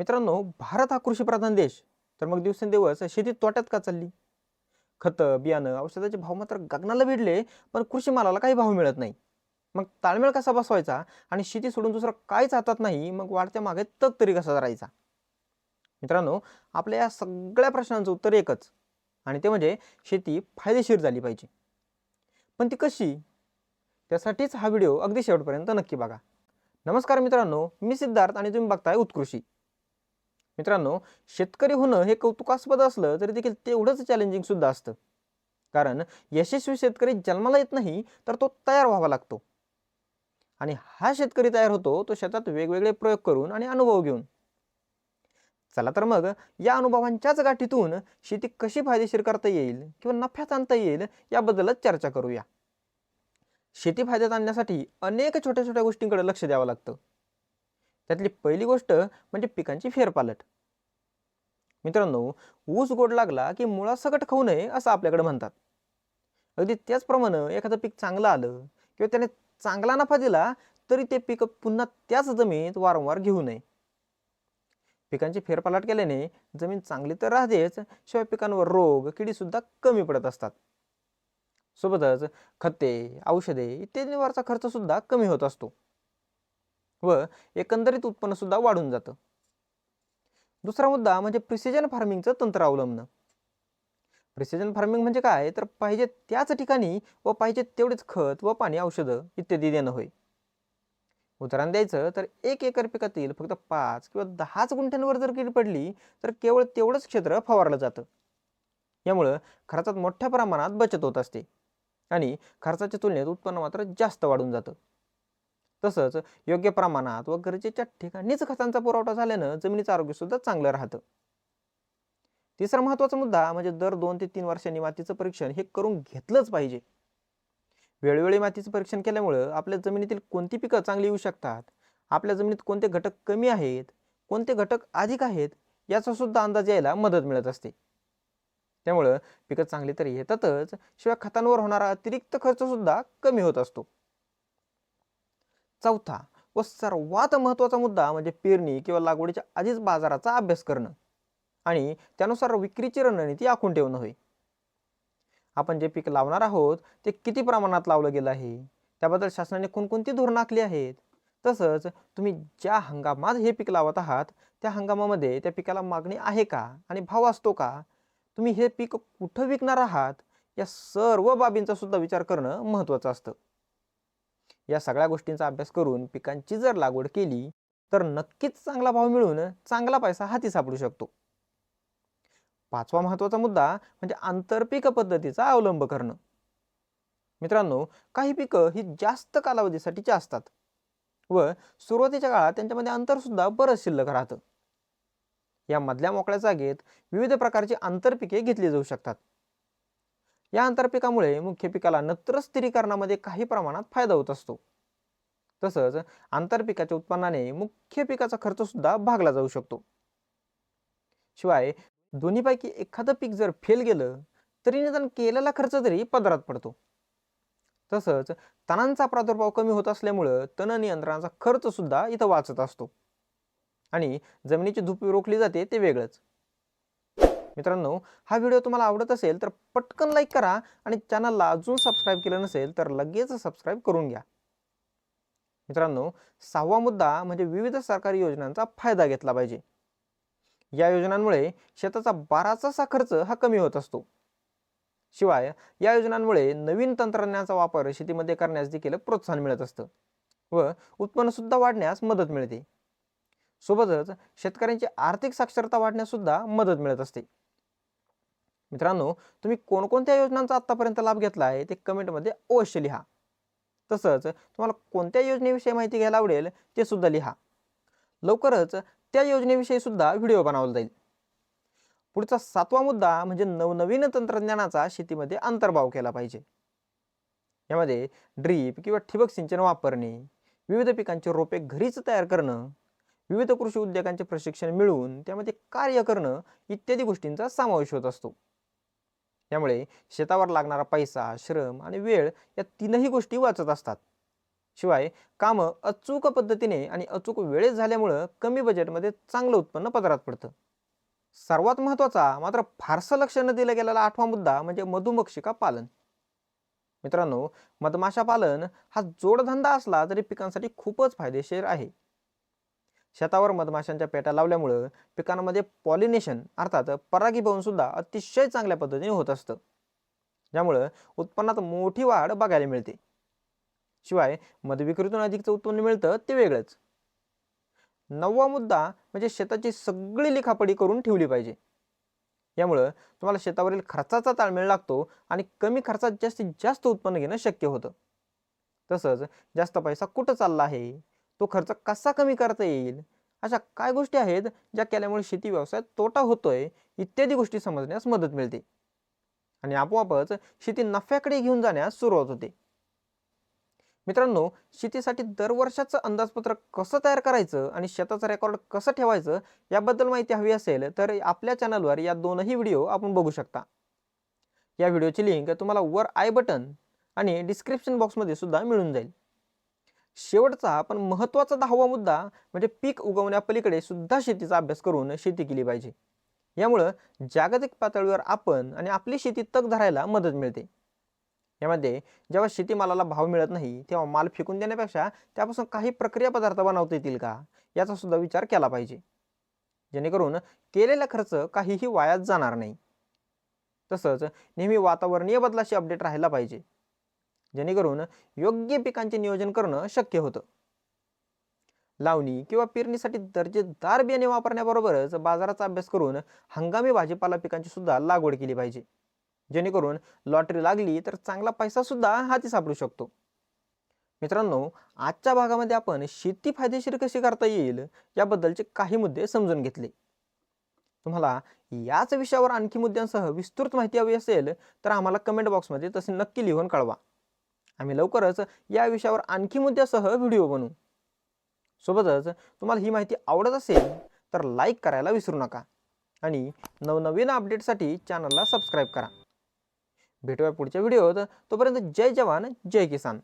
मित्रांनो भारत हा कृषीप्रधान देश. तर मग दिवसेंदिवस शेती तोट्यात का चालली? खतं बियाणं औषधाचे भाव मात्र गगनाला भिडले पण कृषी मालाला काही भाव मिळत नाही. मग ताळमेळ कसा बसवायचा आणि शेती सोडून दुसरं काहीच हातात नाही मग वाढत्या मागे तग तरी कसा धरायचा? मित्रांनो आपल्या या सगळ्या प्रश्नांचं उत्तर एकच आणि ते म्हणजे शेती फायदेशीर झाली पाहिजे. पण ती कशी? त्यासाठीच हा व्हिडिओ अगदी शेवटपर्यंत नक्की बघा. नमस्कार मित्रांनो मी सिद्धार्थ आणि तुम्ही बघताय उत्कृषी मित्रांनो शेतकरी होणं हे कौतुकास्पद असलं तरी देखील तेवढंच चॅलेंजिंग सुद्धा असतं. कारण यशस्वी शेतकरी जन्माला येत नाही तर तो तयार व्हावा लागतो. आणि हा शेतकरी तयार होतो तो शेतात वेगवेगळे प्रयोग करून आणि अनुभव घेऊन. चला तर मग या अनुभवांच्याच गाठीतून शेती कशी फायदेशीर करता येईल किंवा नफ्यात आणता येईल याबद्दलच चर्चा करूया. शेती फायद्यात आणण्यासाठी अनेक छोट्या छोट्या गोष्टींकडे लक्ष द्यावं लागतं. त्यातली पहिली गोष्ट म्हणजे पिकांची फेरपालट. मित्रांनो ऊस गोड लागला की मुळासकट खाऊ नये असं आपल्याकडे म्हणतात. अगदी त्याचप्रमाणे एखादं पीक चांगलं आलं किंवा त्याने चांगला नफा दिला तरी ते पीक पुन्हा त्याच जमिनीत वारंवार घेऊ नये. पिकांची फेरपालट केल्याने जमीन चांगली तर राहतेच शिवाय पिकांवर रोग किडीसुद्धा कमी पडत असतात. सोबतच खते औषधे इत्यादींवरचा खर्चसुद्धा कमी होत असतो. व एकंदरीत उत्पन्नसुद्धा वाढून जातं. दुसरा मुद्दा म्हणजे प्रिसिजन फार्मिंगचं तंत्र अवलंबणं. प्रिसिजन फार्मिंग म्हणजे काय? तर पाहिजे त्याच ठिकाणी व पाहिजे तेवढेच खत व पाणी औषधं इत्यादी देणं होय. उदाहरण द्यायचं तर एक एकर पिकातील फक्त पाच किंवा दहाच गुंठ्यांवर जर कीड पडली तर केवळ तेवढंच क्षेत्र फवारलं जातं. यामुळं खर्चात मोठ्या प्रमाणात बचत होत असते आणि खर्चाच्या तुलनेत उत्पन्न मात्र जास्त वाढून जातं. तसंच योग्य प्रमाणात व गरजेच्या ठिकाणीच खतांचा पुरवठा झाल्यानं जमिनीचं आरोग्य सुद्धा चांगलं राहतं. तिसरा महत्त्वाचा मुद्दा म्हणजे दर दोन ते तीन वर्षांनी मातीचं परीक्षण हे करून घेतलंच पाहिजे. वेळोवेळी मातीचं परीक्षण केल्यामुळं आपल्या जमिनीतील कोणती पिकं चांगली येऊ शकतात? आपल्या जमिनीत कोणते घटक कमी आहेत? कोणते घटक अधिक आहेत? याचा सुद्धा अंदाज यायला मदत मिळत असते. त्यामुळं पिकं चांगली तर येतातच शिवाय खतांवर होणारा अतिरिक्त खर्च सुद्धा कमी होत असतो. चौथा व सर्वात महत्त्वाचा मुद्दा म्हणजे पेरणी किंवा लागवडीच्या आधीच बाजाराचा अभ्यास करणं आणि त्यानुसार विक्रीची रणनीती आखून ठेवणं होय. आपण जे पीक लावणार आहोत ते किती प्रमाणात लावलं गेलं आहे? त्याबद्दल शासनाने कोणकोणती धोरणं आखली आहेत? तसंच तुम्ही ज्या हंगामात हे पीक लावत आहात त्या हंगामामध्ये त्या पिकाला मागणी आहे का आणि भाव असतो का? तुम्ही हे पीक कुठं विकणार आहात? या सर्व बाबींचा सुद्धा विचार करणं महत्त्वाचं असतं. या सगळ्या गोष्टींचा अभ्यास करून पिकांची जर लागवड केली तर नक्कीच चांगला भाव मिळून चांगला पैसा हाती सापडू शकतो. पाचवा महत्त्वाचा मुद्दा म्हणजे आंतरपीक पद्धतीचा अवलंब करणं. मित्रांनो काही पिकं ही जास्त कालावधीसाठीची असतात व सुरुवातीच्या काळात त्यांच्यामध्ये अंतर सुद्धा बरंच शिल्लक राहतं. या मधल्या मोकळ्या जागेत विविध प्रकारची आंतरपिके घेतली जाऊ शकतात. या आंतरपिकामुळे मुख्य पिकाला नत्र स्थिरीकरणामध्ये काही प्रमाणात फायदा होत असतो. तसंच आंतरपिकाच्या उत्पन्नाने मुख्य पिकाचा खर्च सुद्धा भागला जाऊ शकतो. शिवाय दोन्हीपैकी एखादं पीक जर फेल गेलं तरी निदान केलेला खर्च तरी पदरात पडतो. तसंच तणांचा प्रादुर्भाव कमी होत असल्यामुळं तण नियंत्रणाचा खर्च सुद्धा इथं वाचत असतो. आणि जमिनीची धूप रोखली जाते ते वेगळंच. मित्रांनो हा व्हिडिओ तुम्हाला आवडत असेल तर पटकन लाईक करा आणि चॅनलला अजून सबस्क्राईब केलं नसेल तर लगेच सबस्क्राईब करून घ्या. मित्रांनो सहावा मुद्दा म्हणजे विविध सरकारी योजनांचा फायदा घेतला पाहिजे. या योजनांमुळे शेताचा बाराचा खर्च हा कमी होत असतो. शिवाय या योजनांमुळे नवीन तंत्रज्ञानाचा वापर शेतीमध्ये करण्यास देखील प्रोत्साहन मिळत असतं व उत्पन्न सुद्धा वाढण्यास मदत मिळते. सोबतच शेतकऱ्यांची आर्थिक साक्षरता वाढण्यास सुद्धा मदत मिळत असते. मित्रांनो तुम्ही कोणकोणत्या योजनांचा आत्तापर्यंत लाभ घेतला आहे ते कमेंटमध्ये अवश्य लिहा. तसंच तुम्हाला कोणत्या योजनेविषयी माहिती घ्यायला आवडेल ते सुद्धा लिहा. लवकरच त्या योजनेविषयी सुद्धा व्हिडिओ बनवला जाईल. पुढचा सातवा मुद्दा म्हणजे नवनवीन तंत्रज्ञानाचा शेतीमध्ये अंतर्भाव केला पाहिजे. यामध्ये ड्रीप किंवा ठिबक सिंचन वापरणे विविध पिकांचे रोपे घरीच तयार करणं विविध कृषी उद्योगांचे प्रशिक्षण मिळवून त्यामध्ये कार्य करणं इत्यादी गोष्टींचा समावेश होत असतो. त्यामुळे शेतावर लागणारा पैसा श्रम आणि वेळ या तीनही गोष्टी वाचत असतात. शिवाय कामं अचूक पद्धतीने आणि अचूक वेळेत झाल्यामुळं कमी बजेटमध्ये चांगलं उत्पन्न पदरात पडतं. सर्वात महत्त्वाचा मात्र फारसं लक्ष न दिलं गेलेला आठवा मुद्दा म्हणजे मधुमक्षिका पालन. मित्रांनो मधमाशा पालन हा जोडधंदा असला तरी पिकांसाठी खूपच फायदेशीर आहे. शेतावर मधमाशांच्या पेट्या लावल्यामुळं पिकांमध्ये पॉलिनेशन अर्थात परागीभवन सुद्धा अतिशय चांगल्या पद्धतीने होत असतं. ज्यामुळं उत्पन्नात मोठी वाढ बघायला मिळते. शिवाय मधविक्रीतून अधिकचं उत्पन्न मिळतं ते वेगळंच. नववा मुद्दा म्हणजे शेताची सगळी लिखापडी करून ठेवली पाहिजे. यामुळं तुम्हाला शेतावरील खर्चाचा ताळमेळ लागतो आणि कमी खर्चात जास्तीत जास्त उत्पन्न घेणं शक्य होतं. तसंच जास्त पैसा कुठं चालला आहे? तो खर्च कसा कमी करता येईल? अशा काय गोष्टी आहेत ज्या केल्यामुळे शेती व्यवसायात तोटा होतोय इत्यादी गोष्टी समजण्यास मदत मिळते. आणि आपोआपच शेती नफ्याकडे घेऊन जाण्यास सुरुवात होते. मित्रांनो शेतीसाठी दरवर्षाचं अंदाजपत्रक कसं तयार करायचं आणि शेताचं रेकॉर्ड कसं ठेवायचं याबद्दल माहिती हवी असेल तर आपल्या चॅनलवर या दोनही व्हिडिओ आपण बघू शकता. या व्हिडिओची लिंक तुम्हाला वर आय बटन आणि डिस्क्रिप्शन बॉक्समध्ये सुद्धा मिळून जाईल. शेवटचा पण महत्त्वाचा दहावा मुद्दा म्हणजे पीक उगवण्यापलीकडे सुद्धा शेतीचा अभ्यास करून शेती केली पाहिजे. यामुळं जागतिक पातळीवर आपण आणि आपली शेती तग धरायला मदत मिळते. यामध्ये जेव्हा शेतीमालाला भाव मिळत नाही तेव्हा माल फेकून देण्यापेक्षा त्यापासून काही प्रक्रिया पदार्थ बनवता येतील का? याचा सुद्धा विचार केला पाहिजे. जेणेकरून केलेला खर्च काहीही वायात जाणार नाही. तसंच नेहमी वातावरणीय बदलाशी अपडेट राहायला पाहिजे. जेणेकरून योग्य पिकांचे नियोजन करणं शक्य होतं. लावणी किंवा पेरणीसाठी दर्जेदार बियाणे वापरण्याबरोबरच बाजाराचा अभ्यास करून हंगामी भाजीपाला पिकांची सुद्धा लागवड केली पाहिजे. जेणेकरून लॉटरी लागली तर चांगला पैसा सुद्धा हाती सापडू शकतो. मित्रांनो आजच्या भागामध्ये आपण शेती फायदेशीर कशी करता येईल याबद्दलचे काही मुद्दे समजून घेतले. तुम्हाला याच विषयावर आणखी मुद्द्यांसह विस्तृत माहिती हवी असेल तर आम्हाला कमेंट बॉक्समध्ये तसे नक्की लिहून कळवा. आम्ही लवकरच या विषयावर आणखी मुद्द्यासह व्हिडिओ बनवू. सोबतच तुम्हाला ही माहिती आवडत असेल तर लाईक करायला विसरू नका आणि नवनवीन अपडेटसाठी चॅनलला सबस्क्राईब करा. भेटूया पुढच्या व्हिडिओत. तोपर्यंत जय जवान जय किसान.